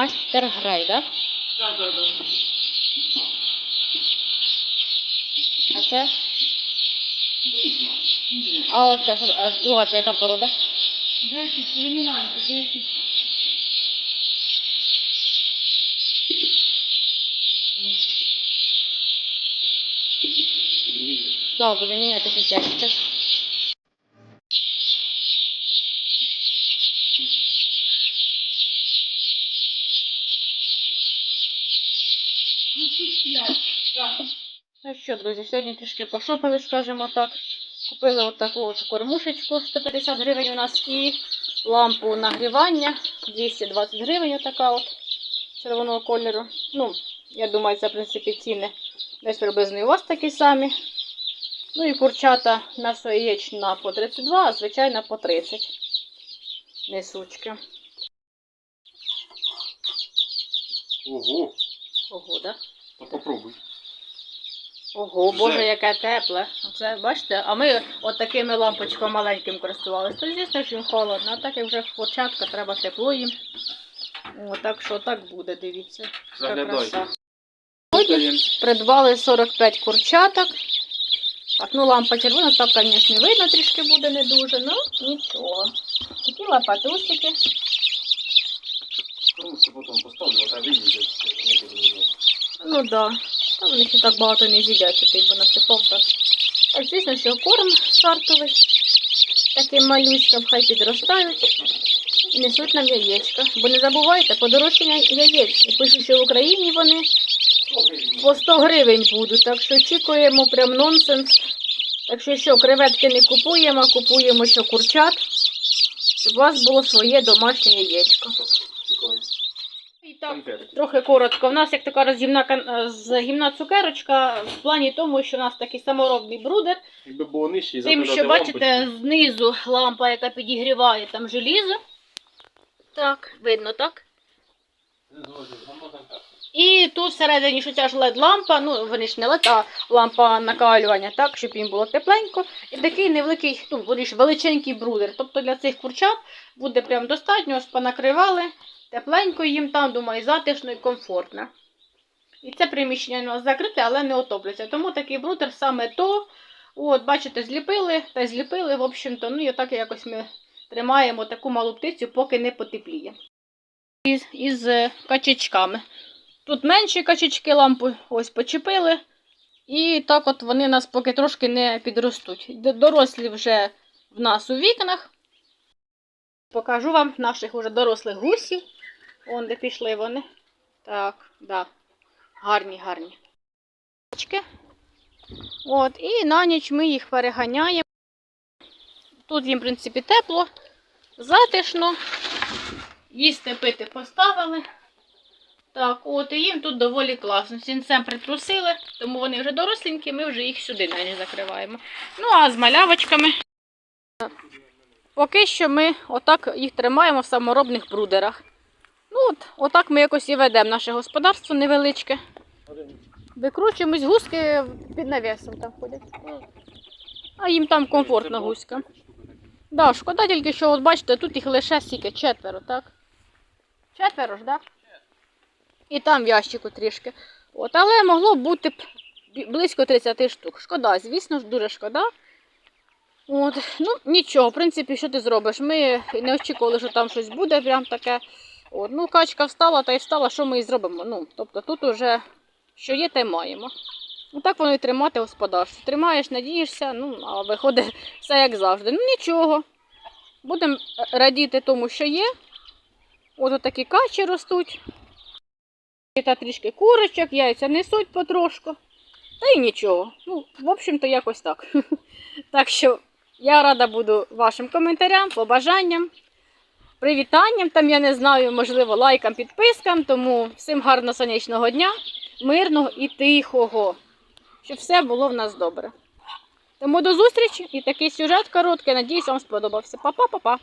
Мастер Грей, так? Так, так, так. А це? А оце? А друга це яка порода? Десять, кримінальки, десять. Щастя. Ну, що, друзі, сьогодні трішки пошопили, скажімо так. Купили отаку от кормушечку 150 гривень у нас і лампу нагрівання 220 гривень отака от червоного кольору. Ну, я думаю, це в принципі ціни десь приблизно і у вас такі самі. Ну і курчата м'ясо яєчна по 32, а звичайна по 30 несучки. Ого, Ого, да? та попробуй. Ого, Вже. боже, яке тепле. Оце бачите, а ми от такими лампочками маленьким користувалися. То звісно, що їм холодно, а так як вже початка, треба тепло їм. О, так що так буде, дивіться. Заглядайте. Сьогодні придбали 45 курчаток. Так, ну лампа червона, так, звісно, видно трішки буде не дуже, ну нічого. Такі Кормушку потім поставлю, а там виїде. Ну да. Та вони ще так багато не з'їдять, ти понасипав так. Так, звісно, що корм стартовий. Таким малюськам хай підростають і несуть нам яєчка. Бо не забувайте, подорожчання яєць. І пишуть, що в Україні вони по 100 гривень будуть. Так що очікуємо прям нонсенс. Так що що, креветки не купуємо, а купуємо що курчат, щоб у вас було своє домашнє яєчко. Трохи коротко. У нас як така розгімна е, з гімна цукерочка в плані тому, що у нас такий саморобний брудер. Якби було нижче і Тим, що бачите, лампочки. знизу лампа, яка підігріває там желізо. Так, видно, так? І тут всередині що ця ж led лампа, ну вони ж не LED, а лампа накалювання, так, щоб їм було тепленько. І такий невеликий, ну, вони ж величенький брудер. Тобто для цих курчат буде прям достатньо, ось понакривали, тепленько їм там, думаю, затишно і комфортно. І це приміщення у нас закрите, але не отоплюється. Тому такий брудер саме то. От, бачите, зліпили та зліпили, в общем-то, ну і отак якось ми тримаємо таку малу птицю, поки не потепліє. Із, із е, качечками. Тут менші качечки лампу ось почепили. І так от вони нас поки трошки не підростуть. Дорослі вже в нас у вікнах. Покажу вам наших уже дорослих гусів. Вон де пішли вони. Так, да. Гарні, гарні. От, і на ніч ми їх переганяємо. Тут їм, в принципі, тепло, затишно. Їсти пити поставили. Так, от, і їм тут доволі класно. Сінцем притрусили, тому вони вже доросленькі, ми вже їх сюди навіть закриваємо. Ну, а з малявочками. Поки що ми отак їх тримаємо в саморобних брудерах. Ну, от, отак ми якось і ведемо наше господарство невеличке. Викручуємось, гуски під навісом там ходять. А їм там комфортно гуська. Да, шкода тільки, що от бачите, тут їх лише стільки, четверо, так? Четверо ж, так? І там в ящику трішки. От, але могло бути близько 30 штук. Шкода, звісно ж, дуже шкода. От, ну, нічого, в принципі, що ти зробиш? Ми не очікували, що там щось буде, прям таке. От, ну, качка встала та й встала, що ми і зробимо. Ну, тобто тут уже що є, те маємо. Ну, так воно і тримати господарство. Тримаєш, надієшся, ну, а виходить все як завжди. Ну нічого. Будемо радіти тому, що є. От такі качі ростуть. Та трішки курочок, яйця несуть потрошку. Та й нічого. Ну, в общем-то, якось так. Так що я рада буду вашим коментарям, побажанням, привітанням, там, я не знаю, можливо, лайкам, підпискам. Тому всім гарного сонячного дня, мирного і тихого. Щоб все було в нас добре. Тому до зустрічі і такий сюжет короткий. Надіюсь, вам сподобався. Па-па-па-па.